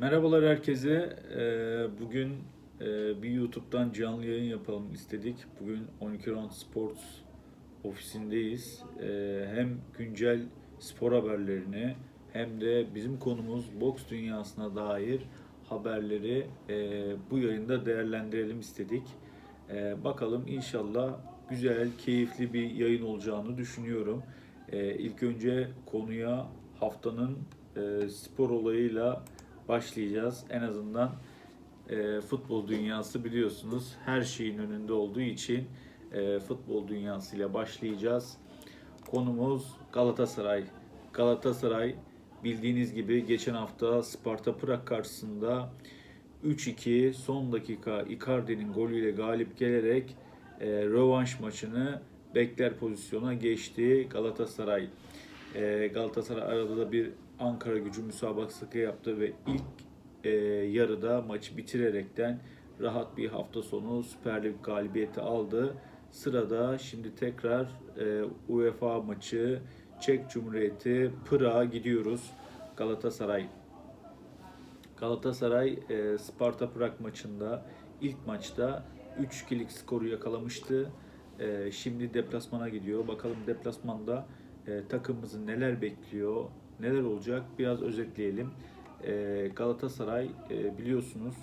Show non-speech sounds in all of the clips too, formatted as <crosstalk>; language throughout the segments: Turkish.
Merhabalar herkese. Ee, Bugün e, bir YouTube'dan canlı yayın yapalım istedik. Bugün 12 Round Sports ofisindeyiz. Ee, Hem güncel spor haberlerini hem de bizim konumuz boks dünyasına dair haberleri e, bu yayında değerlendirelim istedik. Ee, Bakalım inşallah güzel, keyifli bir yayın olacağını düşünüyorum. İlk önce konuya haftanın e, spor olayıyla başlayacağız. En azından e, futbol dünyası biliyorsunuz her şeyin önünde olduğu için e, futbol dünyasıyla başlayacağız. Konumuz Galatasaray. Galatasaray bildiğiniz gibi geçen hafta Sparta Prag karşısında 3-2 son dakika Icardi'nin golüyle galip gelerek e, rövanş maçını bekler pozisyona geçti Galatasaray. E, Galatasaray arada da bir Ankara gücü müsabakası yaptı ve ilk e, yarıda maçı bitirerekten rahat bir hafta sonu Süper Lig galibiyeti aldı. Sırada şimdi tekrar e, UEFA maçı Çek Cumhuriyeti Pırağa gidiyoruz. Galatasaray Galatasaray e, Sparta Prag maçında ilk maçta 3-2'lik skoru yakalamıştı. E, şimdi deplasmana gidiyor. Bakalım deplasmanda e, takımımızı neler bekliyor, neler olacak biraz özetleyelim. E, Galatasaray e, biliyorsunuz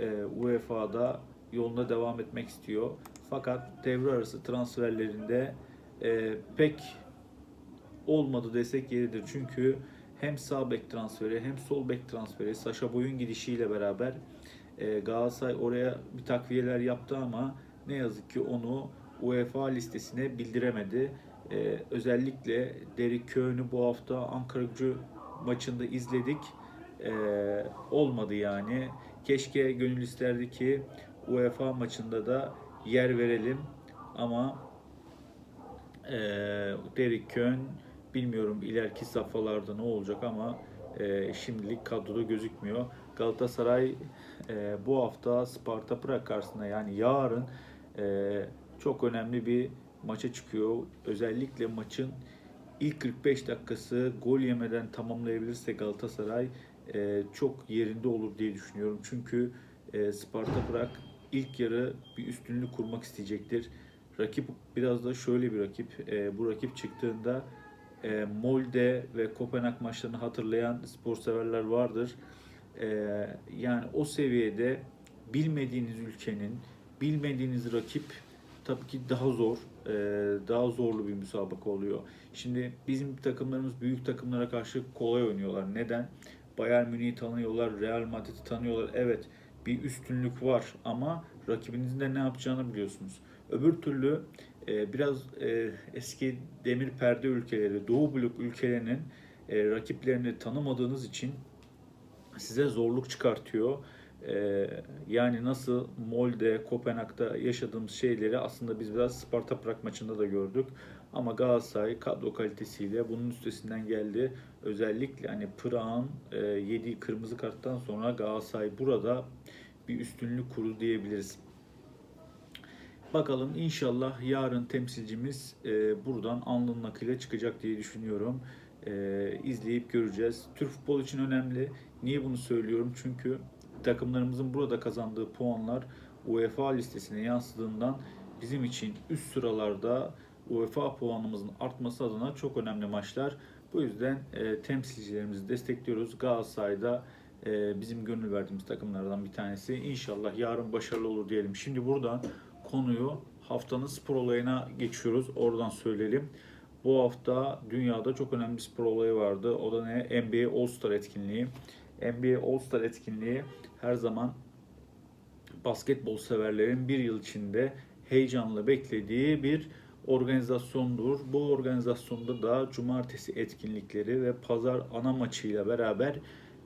e, UEFA'da yoluna devam etmek istiyor. Fakat devre arası transferlerinde e, pek olmadı desek yeridir. Çünkü hem sağ bek transferi hem sol bek transferi Saşa Boy'un gidişiyle beraber Galatasaray oraya bir takviyeler yaptı ama ne yazık ki onu UEFA listesine bildiremedi. E, özellikle Derek Köhn'ü bu hafta Ankara gücü maçında izledik. E, olmadı yani. Keşke gönül isterdi ki UEFA maçında da yer verelim ama e, Derek Köhn bilmiyorum ileriki safhalarda ne olacak ama e, şimdilik kadroda gözükmüyor. Galatasaray e, bu hafta Sparta Prag karşısında yani yarın e, çok önemli bir maça çıkıyor. Özellikle maçın ilk 45 dakikası gol yemeden tamamlayabilirse Galatasaray e, çok yerinde olur diye düşünüyorum. Çünkü e, Sparta Prag ilk yarı bir üstünlük kurmak isteyecektir. Rakip biraz da şöyle bir rakip. E, bu rakip çıktığında e, Molde ve Kopenhag maçlarını hatırlayan spor severler vardır. E, yani o seviyede bilmediğiniz ülkenin, bilmediğiniz rakip tabii ki daha zor, e, daha zorlu bir müsabaka oluyor. Şimdi bizim takımlarımız büyük takımlara karşı kolay oynuyorlar. Neden? Bayern Münih'i tanıyorlar, Real Madrid'i tanıyorlar. Evet bir üstünlük var ama rakibinizin de ne yapacağını biliyorsunuz. Öbür türlü e, biraz e, eski demir perde ülkeleri, Doğu blok ülkelerinin rakiplerini tanımadığınız için size zorluk çıkartıyor. E, yani nasıl Molde, Kopenhag'da yaşadığımız şeyleri aslında biz biraz Sparta Prag maçında da gördük. Ama Galatasaray kadro kalitesiyle bunun üstesinden geldi. Özellikle hani Prag'ın e, yediği kırmızı karttan sonra Galatasaray burada bir üstünlük kurdu diyebiliriz. Bakalım inşallah yarın temsilcimiz e, buradan alnının akıyla çıkacak diye düşünüyorum. E, izleyip göreceğiz. Türk futbol için önemli. Niye bunu söylüyorum? Çünkü takımlarımızın burada kazandığı puanlar UEFA listesine yansıdığından bizim için üst sıralarda UEFA puanımızın artması adına çok önemli maçlar. Bu yüzden e, temsilcilerimizi destekliyoruz. Galatasaray'da e, bizim gönül verdiğimiz takımlardan bir tanesi. İnşallah yarın başarılı olur diyelim. Şimdi buradan konuyu haftanın spor olayına geçiyoruz. Oradan söyleyelim. Bu hafta dünyada çok önemli bir spor olayı vardı. O da ne? NBA All-Star etkinliği. NBA All-Star etkinliği her zaman basketbol severlerin bir yıl içinde heyecanla beklediği bir organizasyondur. Bu organizasyonda da cumartesi etkinlikleri ve pazar ana maçıyla beraber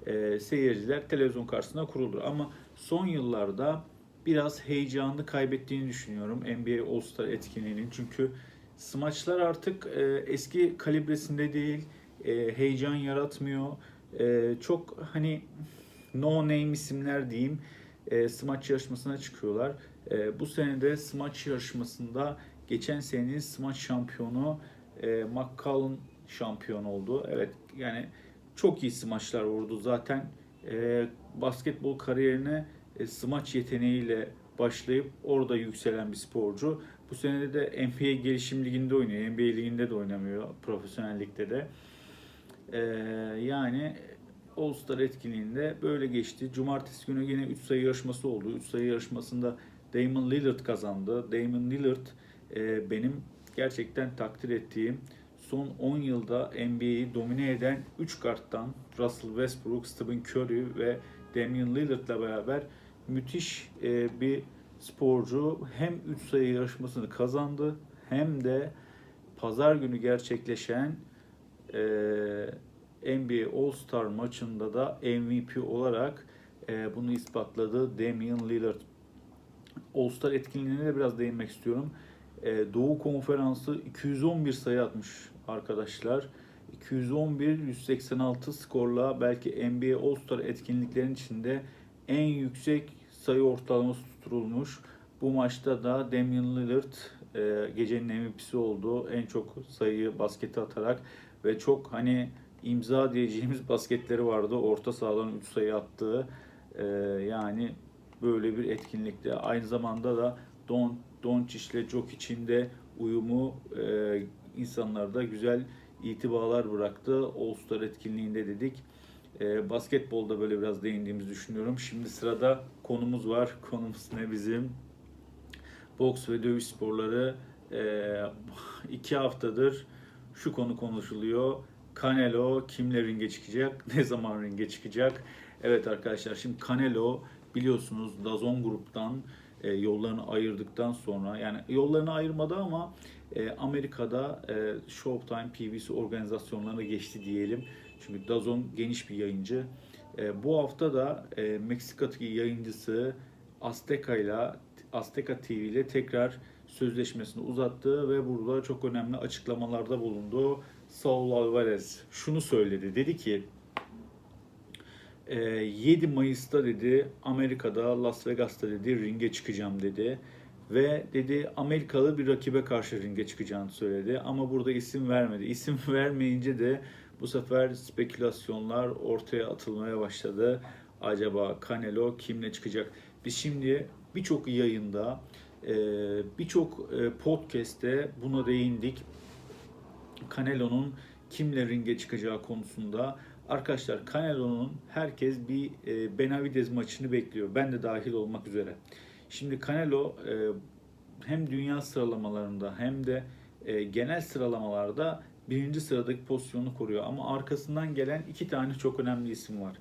e, seyirciler televizyon karşısında kurulur. Ama son yıllarda biraz heyecanını kaybettiğini düşünüyorum NBA All-Star etkinliğinin. Çünkü smaçlar artık e, eski kalibresinde değil, e, heyecan yaratmıyor. E, çok hani no name isimler diyeyim e, smaç yarışmasına çıkıyorlar. E, bu sene de smaç yarışmasında geçen senenin smaç şampiyonu e, McCallum şampiyon oldu. Evet yani çok iyi smaçlar vurdu. Zaten e, basketbol kariyerine e, smaç yeteneğiyle başlayıp orada yükselen bir sporcu. Bu sene de NBA Gelişim Ligi'nde oynuyor. NBA Ligi'nde de oynamıyor. Profesyonel ligde de. E, yani All Star etkinliğinde böyle geçti. Cumartesi günü yine 3 sayı yarışması oldu. 3 sayı yarışmasında Damon Lillard kazandı. Damon Lillard e, benim gerçekten takdir ettiğim son 10 yılda NBA'yi domine eden 3 karttan Russell Westbrook, Stephen Curry ve Damian Lillard'la beraber müthiş e, bir sporcu. Hem 3 sayı yarışmasını kazandı hem de pazar günü gerçekleşen NBA All-Star maçında da MVP olarak e, bunu ispatladı Damian Lillard. All-Star etkinliğine de biraz değinmek istiyorum. E, Doğu Konferansı 211 sayı atmış arkadaşlar. 211-186 skorla belki NBA All-Star etkinliklerinin içinde en yüksek sayı ortalaması tutturulmuş. Bu maçta da Damian Lillard e, gecenin MVP'si oldu. En çok sayıyı baskete atarak ve çok hani imza diyeceğimiz <laughs> basketleri vardı. Orta sahadan 3 sayı attığı. E, yani böyle bir etkinlikte. Aynı zamanda da Don Doncic ile Jokic'in de uyumu e, insanlarda güzel itibalar bıraktı. All-Star etkinliğinde dedik. E, basketbolda böyle biraz değindiğimizi düşünüyorum. Şimdi sırada konumuz var. <laughs> Konumuz ne bizim? Boks ve dövüş sporları. E, iki haftadır şu konu konuşuluyor. Canelo kimle ringe çıkacak? <laughs> Ne zaman ringe çıkacak? Evet arkadaşlar şimdi Canelo biliyorsunuz Dazon gruptan e, yollarını ayırdıktan sonra yani yollarını ayırmadı ama e, Amerika'da e, Showtime PBC organizasyonlarına geçti diyelim. Çünkü Dazon geniş bir yayıncı. E, bu hafta da e, Meksika'daki yayıncısı Azteca ile Azteca TV ile tekrar sözleşmesini uzattı ve burada çok önemli açıklamalarda bulundu. Saul Alvarez şunu söyledi. Dedi ki 7 Mayıs'ta dedi Amerika'da Las Vegas'ta dedi ringe çıkacağım dedi. Ve dedi Amerikalı bir rakibe karşı ringe çıkacağını söyledi. Ama burada isim vermedi. İsim <laughs> vermeyince de bu sefer spekülasyonlar ortaya atılmaya başladı. Acaba Canelo kimle çıkacak? Biz şimdi birçok yayında, birçok podcast'te buna değindik. Canelo'nun kimle ringe çıkacağı konusunda. Arkadaşlar Canelo'nun herkes bir e, Benavidez maçını bekliyor. Ben de dahil olmak üzere. Şimdi Canelo e, hem dünya sıralamalarında hem de e, genel sıralamalarda birinci sıradaki pozisyonu koruyor. Ama arkasından gelen iki tane çok önemli isim var.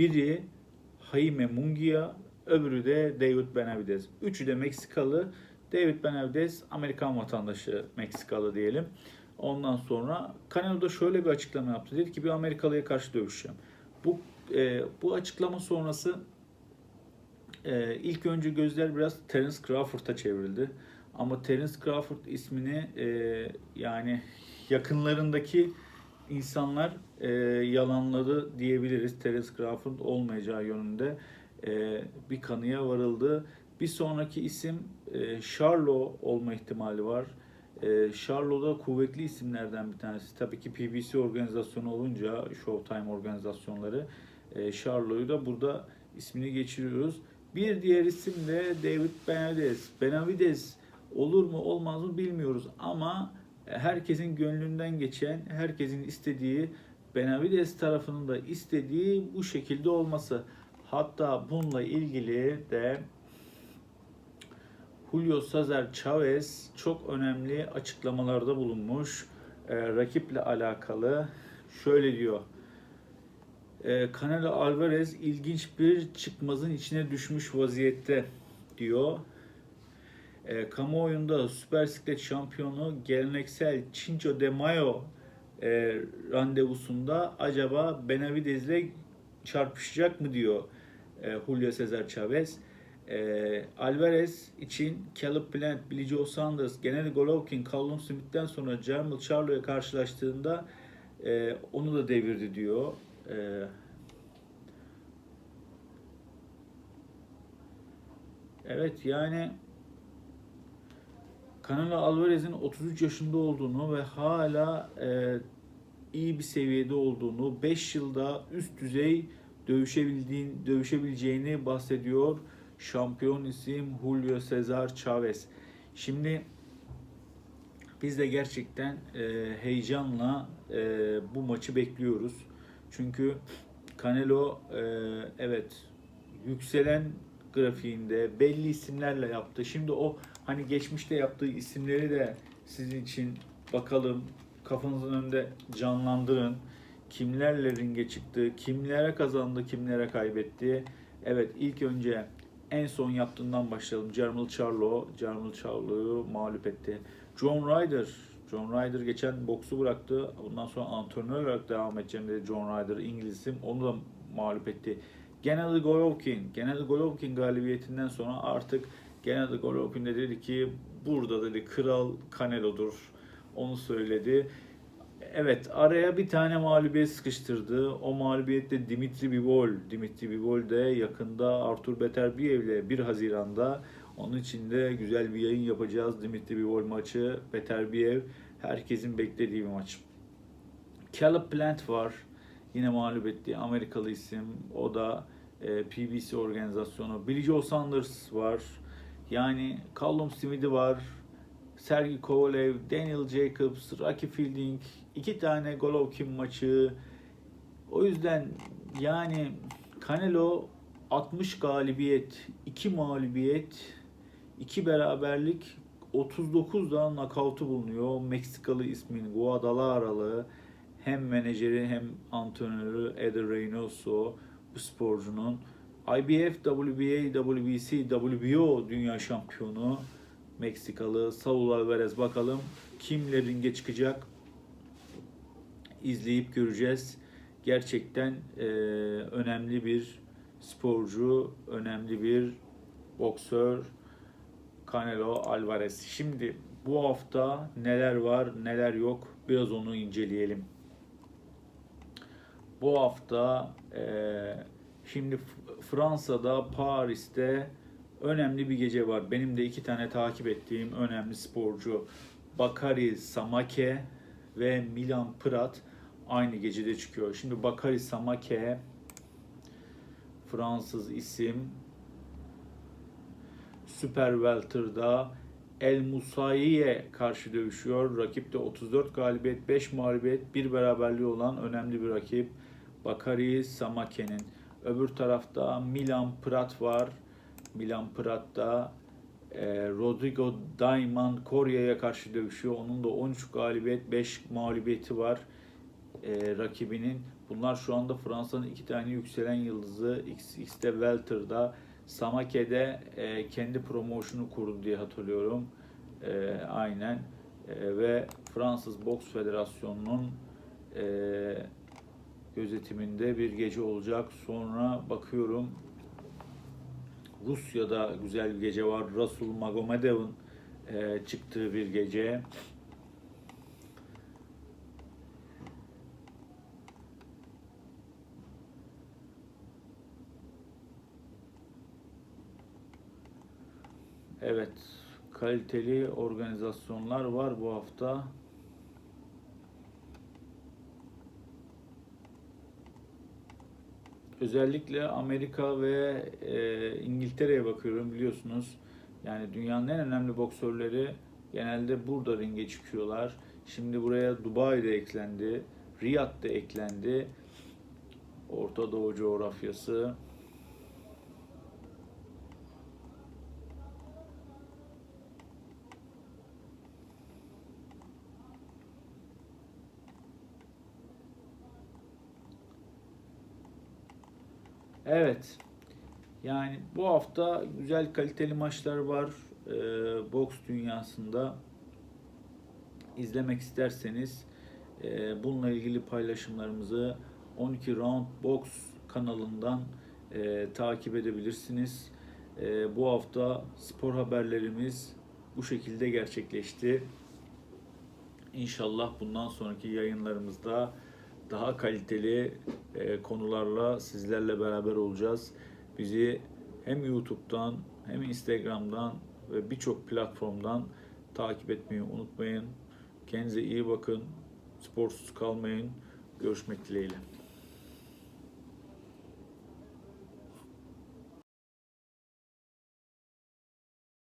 Biri Jaime Munguia, öbürü de David Benavidez. Üçü de Meksikalı. David Benavidez Amerikan vatandaşı Meksikalı diyelim. Ondan sonra Canelo da şöyle bir açıklama yaptı. Dedi ki bir Amerikalıya karşı dövüşeceğim. Bu e, bu açıklama sonrası e, ilk önce gözler biraz Terence Crawford'a çevrildi. Ama Terence Crawford ismini e, yani yakınlarındaki insanlar e, yalanladı diyebiliriz. Terence Crawford olmayacağı yönünde e, bir kanıya varıldı. Bir sonraki isim e, Charlo olma ihtimali var. E, Charlo'da kuvvetli isimlerden bir tanesi. Tabii ki PBC organizasyonu olunca Showtime organizasyonları e, Charlo'yu da burada ismini geçiriyoruz. Bir diğer isim de David Benavidez. Benavidez olur mu olmaz mı bilmiyoruz ama herkesin gönlünden geçen, herkesin istediği Benavidez tarafının da istediği bu şekilde olması. Hatta bununla ilgili de Julio Cesar Chavez çok önemli açıklamalarda bulunmuş. E, rakiple alakalı şöyle diyor. E, Canelo Alvarez ilginç bir çıkmazın içine düşmüş vaziyette diyor. E, kamuoyunda süper siklet şampiyonu geleneksel Cinco de Mayo e, randevusunda acaba Benavidez'le çarpışacak mı diyor e, Julio Cesar Chavez. E, Alvarez için Caleb Plant, Billy Joe Saunders, Gennady Golovkin, Callum Smith'ten sonra Jermel Charlo'ya karşılaştığında e, onu da devirdi diyor. E, evet yani Canelo Alvarez'in 33 yaşında olduğunu ve hala e, iyi bir seviyede olduğunu, 5 yılda üst düzey dövüşebildiğin, dövüşebileceğini bahsediyor. Şampiyon isim Julio Cesar Chavez. Şimdi biz de gerçekten e, heyecanla e, bu maçı bekliyoruz. Çünkü Canelo e, evet yükselen grafiğinde belli isimlerle yaptı. Şimdi o hani geçmişte yaptığı isimleri de sizin için bakalım kafanızın önünde canlandırın. Kimlerle ringe çıktı, kimlere kazandı, kimlere kaybetti. Evet ilk önce en son yaptığından başlayalım. Jermel Charlo, Jermel Charlo'yu mağlup etti. John Ryder, John Ryder geçen boksu bıraktı. Bundan sonra antrenör olarak devam edeceğim dedi John Ryder, İngiliz isim. Onu da mağlup etti. Gennady Golovkin, Gennady Golovkin galibiyetinden sonra artık Golovkin de dedi ki burada dedi kral Canelo'dur. Onu söyledi. Evet araya bir tane mağlubiyet sıkıştırdı. O mağlubiyette Dimitri Bivol. Dimitri Bivol de yakında Artur Beterbiyev'le 1 Haziran'da onun için de güzel bir yayın yapacağız. Dimitri Bivol maçı. Beterbiyev herkesin beklediği bir maç. Caleb Plant var. Yine mağlup ettiği Amerikalı isim. O da e, PBC organizasyonu. Billy Joe Saunders var. Yani Callum Smith'i var. Sergey Kovalev, Daniel Jacobs, Rocky Fielding, iki tane Golovkin maçı. O yüzden yani Canelo 60 galibiyet, 2 mağlubiyet, 2 beraberlik, 39 da nakavtı bulunuyor. Meksikalı ismin Guadalajaralı hem menajeri hem antrenörü Eder Reynoso bu sporcunun. IBF, WBA, WBC, WBO dünya şampiyonu Meksikalı Saul Alvarez bakalım kimle ringe çıkacak izleyip göreceğiz. Gerçekten e, önemli bir sporcu, önemli bir boksör Canelo Alvarez. Şimdi bu hafta neler var, neler yok biraz onu inceleyelim. Bu hafta e, şimdi Fransa'da, Paris'te önemli bir gece var. Benim de iki tane takip ettiğim önemli sporcu Bakari Samake ve Milan Prat aynı gecede çıkıyor. Şimdi Bakari Samake Fransız isim Super Welter'da El Musai'ye karşı dövüşüyor. Rakip de 34 galibiyet, 5 mağlubiyet, 1 beraberliği olan önemli bir rakip. Bakari Samake'nin. Öbür tarafta Milan Prat var. Milan Prat'ta e, Rodrigo Daiman Korya'ya karşı dövüşüyor. Onun da 13 galibiyet, 5 mağlubiyeti var e, rakibinin. Bunlar şu anda Fransa'nın iki tane yükselen yıldızı. XX'de Welter'da. Samake'de e, kendi promosyonu kurdu diye hatırlıyorum. E, aynen. E, ve Fransız Boks Federasyonu'nun e, gözetiminde bir gece olacak. Sonra bakıyorum Rusya'da güzel bir gece var. Rasul Magomedov'un e, çıktığı bir gece. Evet, kaliteli organizasyonlar var bu hafta. Özellikle Amerika ve e, İngiltere'ye bakıyorum biliyorsunuz. Yani dünyanın en önemli boksörleri genelde burada ringe çıkıyorlar. Şimdi buraya Dubai de eklendi, Riyad da eklendi. Orta Doğu coğrafyası. Evet. Yani bu hafta güzel kaliteli maçlar var e, boks dünyasında. İzlemek isterseniz e, bununla ilgili paylaşımlarımızı 12 Round Box kanalından e, takip edebilirsiniz. E, bu hafta spor haberlerimiz bu şekilde gerçekleşti. İnşallah bundan sonraki yayınlarımızda daha kaliteli e, konularla sizlerle beraber olacağız. Bizi hem YouTube'dan hem Instagram'dan ve birçok platformdan takip etmeyi unutmayın. Kendinize iyi bakın. Sporsuz kalmayın. Görüşmek dileğiyle.